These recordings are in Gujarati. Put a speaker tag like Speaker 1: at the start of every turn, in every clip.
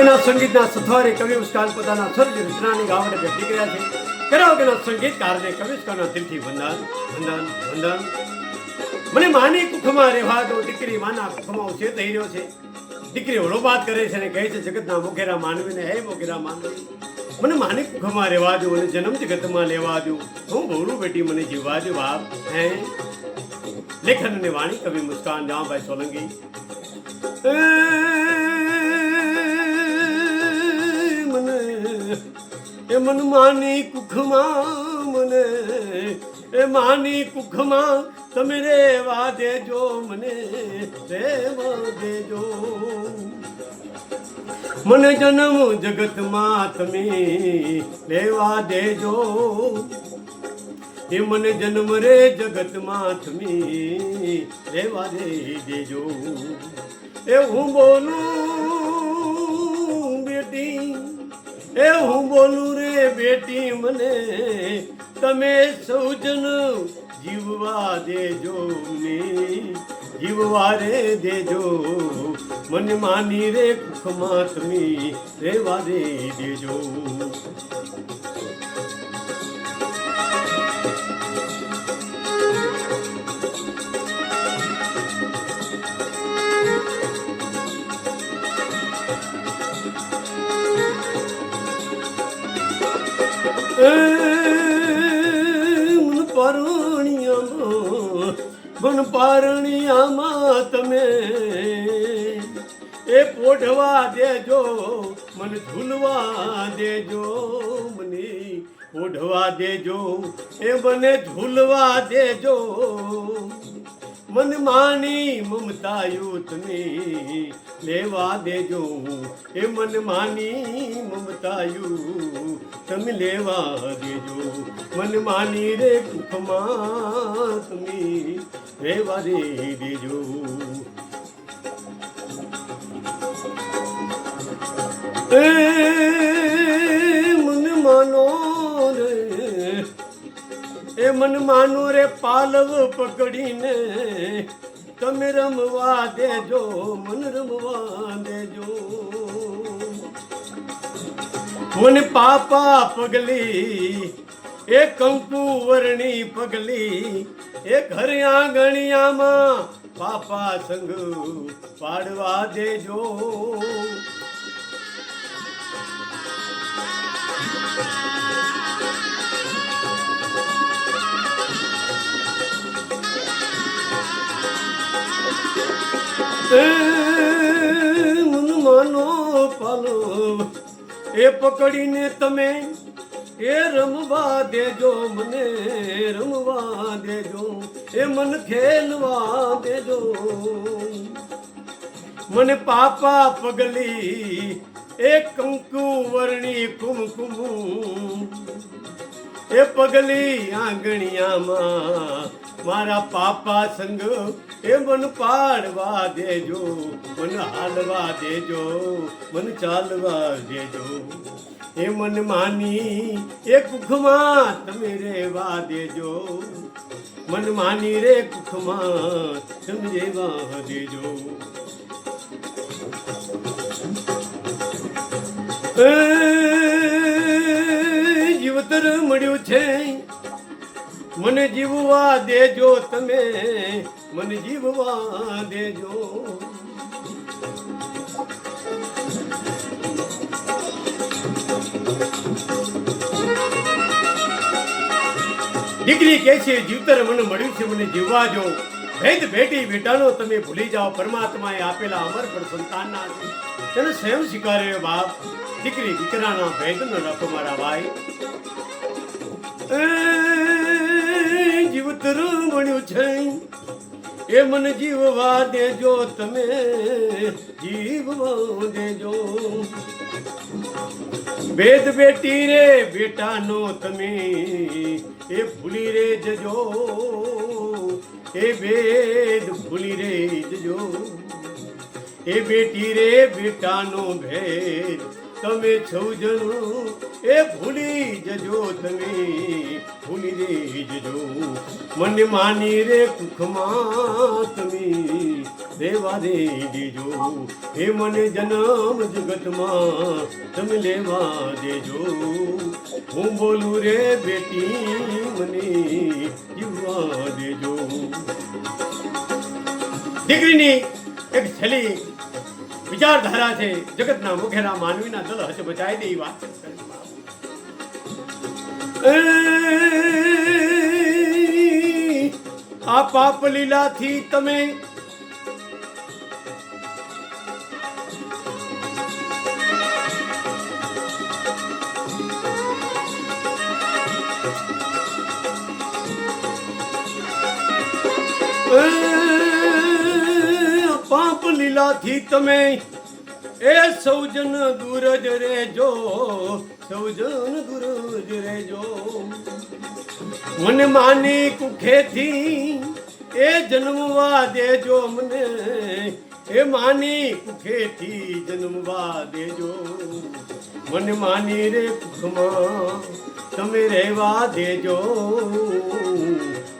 Speaker 1: કરાઓકેના સંગીતના સથવારે કવિ ઉસ્કાલ પોતાના સર્જ રચનાની ગાવડે ભેટી કર્યા છે. કરાઓકેના સંગીતકારને કવિ ઉસ્કાલના દિલથી વંદન વંદન વંદન. મને માની કુખમાં રહેવા દો, દીકરી માના કુખમાં ઉછેર થઈ રહ્યો છે. દીકરી ઓળો વાત કરે છે અને કહે છે, જગતના મોઘેરા માનવીને હે મોઘેરા માનવી. મને માની કુખમાં રહેવા દો અને જન્મ જગતમાં લેવા દો. હું બોલું બેટી મને જીવવા દો, બાપ. હે? લેખન અને વાણી કવિ મુસ્કાન, જામભાઈ સોલંકી. એ મન માની કુખમાં મને, એ માની કુખમાં તમે રેવા દેજો મને, રેવા દેજો. મને જન્મ જગતમાં તમે લેવા દેજો. એ મને જન્મ રે જગતમાં તમે લેવા દે દેજો. એ હું બોલું એ હું બોલું રે બેટી મને, તમે સૌજન જીવવા દેજો ને જીવવા રે દેજો. મને માની રે કુખ માતમી રેવા દે દેજો. મન પારણિયામાં મન પારણિયામાં તમે એ પોઢવા દેજો, મને ઝૂલવા દેજો, મને પોઢવા દેજો, એ મને ઝૂલવા દેજો. મન માની મમતાયુ તમે. લેવા દેજો એ મનમાની મમતાયુ. તમે લેવા દેજો મનમાની રે કુખમાં તમે. લેવા દે દેજો. એ એ મન માનું રે પાલવ પકડીને. તમે રમવા દેજો, મન રમવા દેજો. મન પાપા પગલી એ કંકુ વરણી પગલી એ ઘર આંગણિયામાં પાપા સંગ પાડવા દેજો. મન પાલો એ પકડીને તમે એ રમવા દેજો, મને રમવા દેજો, એ મન ખેલવા દેજો. મને પાપા પગલી એ કંકુ વર્ણી કુમકુમ. એ પગલી આંગણિયામાં મારા પાપા સંગ એ મન પાડવા દેજો, મન હાલવા દેજો, મન ચાલવા દેજો. એ મન માની એ કુખમાં તમે રેવા દેજો, મન માની રે કુખમાં તમે રેવા દેજો. એ મળ્યું છે. મને જીવવા દેજો તમે. મને જીવવા દેજો. દીકરી કે છે, જીવતર મને મળ્યું છે, મને જીવવા જો ભેદ ભેટી બેટાનો તમે ભૂલી જાઓ. પરમાત્માએ આપેલા અમર પર સંતાનના તેને સ્વયં સ્વીકાર્યો બાપ. દીકરી દીકરાના ભેદ ન રાખો મારા ભાઈ. જીવતર મળ્યું છે. એ મને જીવવા દેજો તમે, જીવવા દેજો. ભેદ બેટી રે બેટાનો તમે, એ ભૂલી રે જજો. એ ભેદ ભૂલી રે જજો. એ બેટી રે બેટાનો ભેદ તમે સૌ જણ, એ ભૂલી જજો તમે, ભૂલી રે મને માની રે કુખમાં તમે દેવા દે દેજો. હે મને જન્મ જગતમાં તમે લેવા દેજો. હું બોલું રે બેટી, મને જીવવા દેજો. દીકરીની એક છેલ્લી વિચારધારા છે. જગતના મુખેના માનવીના દલ હશે બચાવી દે એ વાત આ પાપ લીલાથી તમે એ, પાપ લીલાથી તમે એ સૌજન દૂર જ રહેજો, સૌજન દૂર જ રહેજો. મને માની કુખેથી એ જન્મવા દેજો મને, એ માની કુખેથી જન્મવા દેજો. મને માની રે કુખમાં તમે રહેવા દેજો.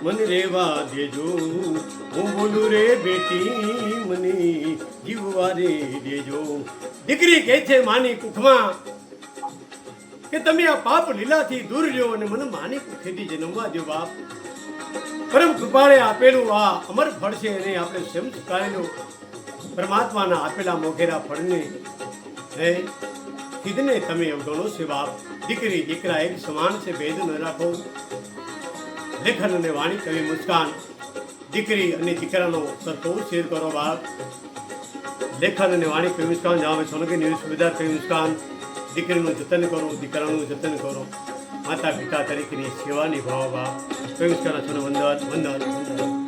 Speaker 1: મને રેવા દેજો. હું બોલું રે બેટી, મને જીવવા રે દેજો. દીકરી કહે છે માની કુખમાં કે તમે આ પાપ લીલાથી દૂર રહ્યો અને મને માની કુખેથી જન્મવા દો બાપ. પરમ કૃપાળે આપેલું આ અમર ફળ છે એને આપણે સ્વયં સ્વીકારેલું પરમાત્માના આપેલા મોઘેરા ફળને હે, કીધને તમે અવગણો છે બાપ. દીકરી, દીકરા એક સમાન છે, ભેદ ન રાખો. લેખન અને વાણી કવિ મુસ્કાન, દીકરી અને દીકરાનો સરખો શેર કરો બાપ. લેખન અને વાણી કવિ મુસ્કાન જામે સોનગી ન્યૂઝ સુવિધા કવિ મુસ્કાન. દીકરીનું જતન કરો, દીકરાનું જતન કરો. માતા પિતા તરીકેની સેવા નિભાવવા કવિ મુસ્કાન વંદન વંદન વંદન.